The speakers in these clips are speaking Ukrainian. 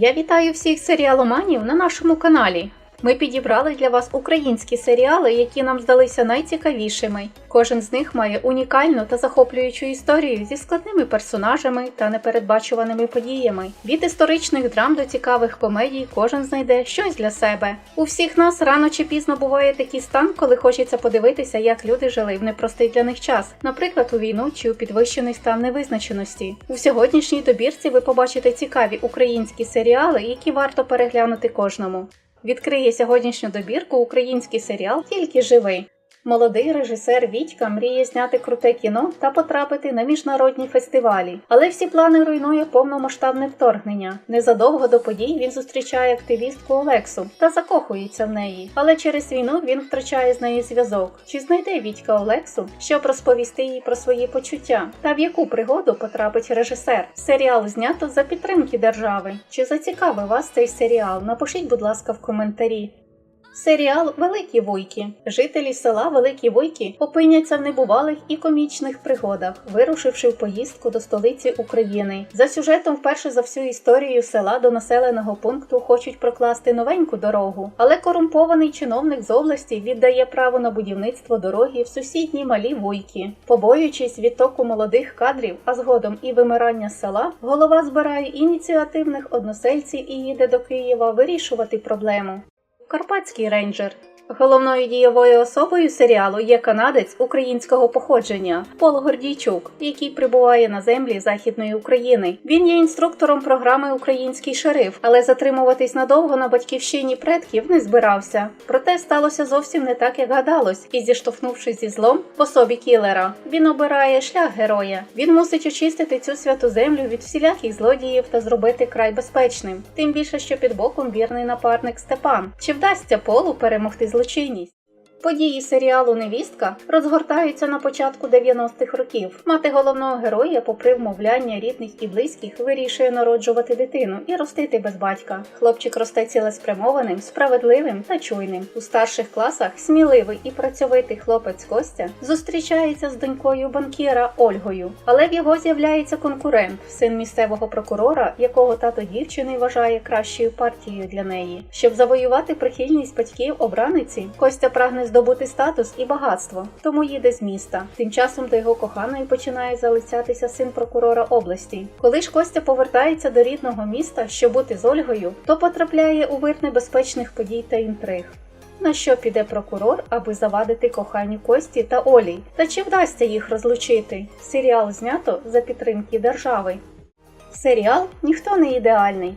Я вітаю всіх серіаломанів на нашому каналі. Ми підібрали для вас українські серіали, які нам здалися найцікавішими. Кожен з них має унікальну та захоплюючу історію зі складними персонажами та непередбачуваними подіями. Від історичних драм до цікавих комедій кожен знайде щось для себе. У всіх нас рано чи пізно буває такий стан, коли хочеться подивитися, як люди жили в непростий для них час, наприклад, у війну чи у підвищений стан невизначеності. У сьогоднішній добірці ви побачите цікаві українські серіали, які варто переглянути кожному. Відкриє сьогоднішню добірку український серіал Тільки живий. Молодий режисер Вітька мріє зняти круте кіно та потрапити на міжнародні фестивалі. Але всі плани руйнує повномасштабне вторгнення. Незадовго до подій він зустрічає активістку Олексу та закохується в неї. Але через війну він втрачає з нею зв'язок. Чи знайде Вітька Олексу, щоб розповісти їй про свої почуття? Та в яку пригоду потрапить режисер? Серіал знято за підтримки держави. Чи зацікавив вас цей серіал? Напишіть, будь ласка, в коментарі. Серіал Великі Вуйки. Жителі села Великі Вуйки опиняться в небувалих і комічних пригодах, вирушивши в поїздку до столиці України. За сюжетом, вперше за всю історію села до населеного пункту хочуть прокласти новеньку дорогу, але корумпований чиновник з області віддає право на будівництво дороги в сусідні малі вуйки. Побоюючись відтоку молодих кадрів, а згодом і вимирання села, голова збирає ініціативних односельців і їде до Києва вирішувати проблему. Карпатський рейнджер. Головною дієвою особою серіалу є канадець українського походження Пол Гордійчук, який прибуває на землі Західної України. Він є інструктором програми Український шериф, але затримуватись надовго на батьківщині предків не збирався. Проте сталося зовсім не так, як гадалось, і зіштовхнувшись зі злом в особі кілера, він обирає шлях героя. Він мусить очистити цю святу землю від всіляких злодіїв та зробити край безпечним. Тим більше, що під боком вірний напарник Степан. Чи вдасться Полу перемогти злочинність? Події серіалу Невістка розгортаються на початку 90-х років. Мати головного героя, попри вмовляння рідних і близьких, вирішує народжувати дитину і ростити без батька. Хлопчик росте цілеспрямованим, справедливим та чуйним. У старших класах сміливий і працьовитий хлопець Костя зустрічається з донькою банкіра Ольгою, але в його з'являється конкурент, син місцевого прокурора, якого тато дівчини вважає кращою партією для неї. Щоб завоювати прихильність батьків обраниці, Костя прагне здобути статус і багатство, тому їде з міста. Тим часом до його коханої починає залицятися син прокурора області. Коли ж Костя повертається до рідного міста, щоб бути з Ольгою, то потрапляє у вир небезпечних подій та інтриг. На що піде прокурор, аби завадити коханню Кості та Олі? Та чи вдасться їх розлучити? Серіал знято за підтримки держави. Серіал ніхто не ідеальний.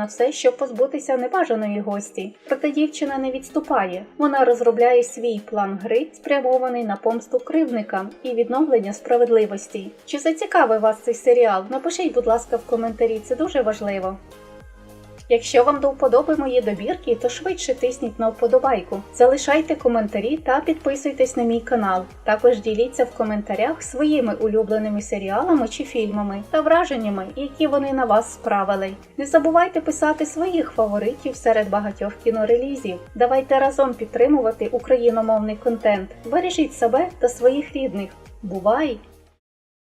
на все, щоб позбутися небажаної гості. Проте дівчина не відступає. Вона розробляє свій план гри, спрямований на помсту кривдникам і відновлення справедливості. Чи зацікавив вас цей серіал? Напишіть, будь ласка, в коментарі, це дуже важливо. Якщо вам до вподоби мої добірки, то швидше тисніть на вподобайку, залишайте коментарі та підписуйтесь на мій канал. Також діліться в коментарях своїми улюбленими серіалами чи фільмами та враженнями, які вони на вас справили. Не забувайте писати своїх фаворитів серед багатьох кінорелізів. Давайте разом підтримувати україномовний контент. Бережіть себе та своїх рідних. Бувай!